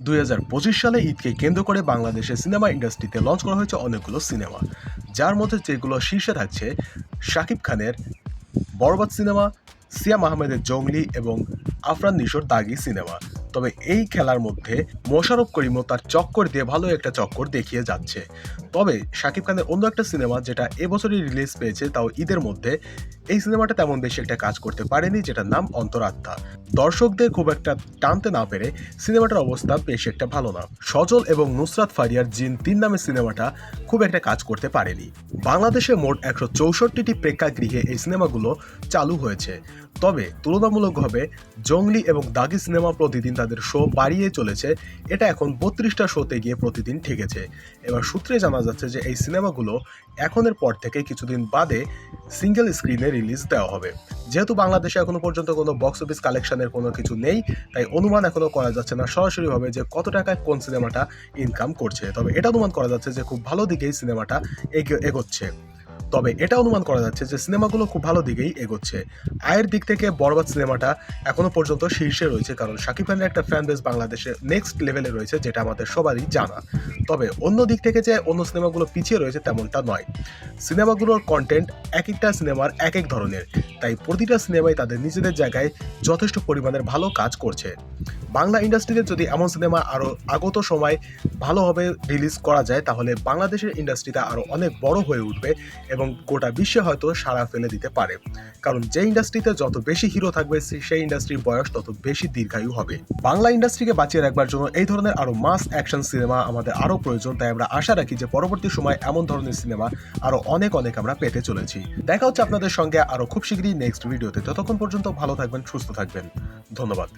দুই হাজার পঁচিশ সালে ঈদকে কেন্দ্র করে বাংলাদেশের সিনেমা ইন্ডাস্ট্রিতে লঞ্চ করা হয়েছে অনেকগুলো সিনেমা। যার মধ্যে যেগুলো শীর্ষে থাকছে শাকিব খানের বরবাদ সিনেমা সিয়াম আহমেদের জঙ্গলি এবং আফরান নিশোর দাগি সিনেমা। তবে এই খেলার মধ্যে মোশারফ করিমও তার চক্কর দিয়ে ভালো একটা চক্কর দেখিয়ে যাচ্ছে। তবে শাকিব খানের অন্য একটা সিনেমা যেটা এবছরই রিলিজ পেয়েছে, তাও ঈদের মধ্যে। এই সিনেমাটা তেমন বেশি একটা কাজ করতে পারেনি, যেটার নাম অন্তরাত্মা। দর্শকদের খুব একটা টানতে না পেরে সিনেমাটার অবস্থা বেশ একটা ভালো না। সজল এবং নুসরাত ফারিয়ার জিন তিন নামে সিনেমাটা খুব একটা কাজ করতে পারেনি। বাংলাদেশে মোট একশো চৌষট্টিটি প্রেক্ষাগৃহে এই সিনেমাগুলো চালু হয়েছে। তবে তুলনামূলকভাবে জঙ্গলি এবং দাগি সিনেমা প্রতিদিন তাদের শো বাড়িয়ে চলেছে, এটা এখন বত্রিশটা শোতে গিয়ে প্রতিদিন ঠেকেছে। এবার সূত্রে জানা যাচ্ছে যে এই সিনেমাগুলো এখনের পর থেকে কিছুদিন বাদে সিঙ্গেল স্ক্রিনে রিলিজ দেওয়া হবে। যেহেতু বাংলাদেশে এখনও পর্যন্ত কোনো বক্স অফিস কালেকশনের কোনো কিছু নেই, তাই অনুমান এখনও করা যাচ্ছে না সরাসরিভাবে যে কত টাকায় কোন সিনেমাটা ইনকাম করছে। তবে এটা অনুমান করা যাচ্ছে যে খুব ভালো দিকেই সিনেমাটা এগোচ্ছে। তবে এটা অনুমান করা যাচ্ছে যে সিনেমাগুলো খুব ভালো দিকেই এগোচ্ছে। আয়ের দিক থেকে বরবাদ সিনেমাটা এখনও পর্যন্ত শীর্ষে রয়েছে, কারণ শাকিব খানের একটা ফ্যান বেস বাংলাদেশে নেক্সট লেভেলে রয়েছে, যেটা আমাদের সবারই জানা। তবে অন্য দিক থেকে যে অন্য সিনেমাগুলো পিছিয়ে রয়েছে তেমনটা নয়। সিনেমাগুলোর কন্টেন্ট এক একটা সিনেমার এক এক ধরনের, তাই প্রতিটা সিনেমাই তাদের নিজেদের জায়গায় যথেষ্ট পরিমাণের ভালো কাজ করছে। বাংলা ইন্ডাস্ট্রিতে যদি এমন সিনেমা আরও আগত সময় ভালোভাবে রিলিজ করা যায়, তাহলে বাংলাদেশের ইন্ডাস্ট্রিটা আরও অনেক বড় হয়ে উঠবে এবং গোটা বিশ্বে হয়তো সাড়া ফেলে দিতে পারে। কারণ যে ইন্ডাস্ট্রিতে যত বেশি হিরো থাকবে সেই ইন্ডাস্ট্রির বয়স তত বেশি দীর্ঘায়ু হবে। বাংলা ইন্ডাস্ট্রিকে বাঁচিয়ে রাখবার জন্য এই ধরনের আরও মাস অ্যাকশন সিনেমা আমাদের আরও প্রয়োজন, তাই আমরা আশা রাখি যে পরবর্তী সময় এমন ধরনের সিনেমা আরও অনেক অনেক আমরা পেতে চলেছি। দেখা হচ্ছে আপনাদের সঙ্গে আরও খুব শীঘ্রই নেক্সট ভিডিওতে ততক্ষণ পর্যন্ত ভালো থাকবেন, সুস্থ থাকবেন। ধন্যবাদ।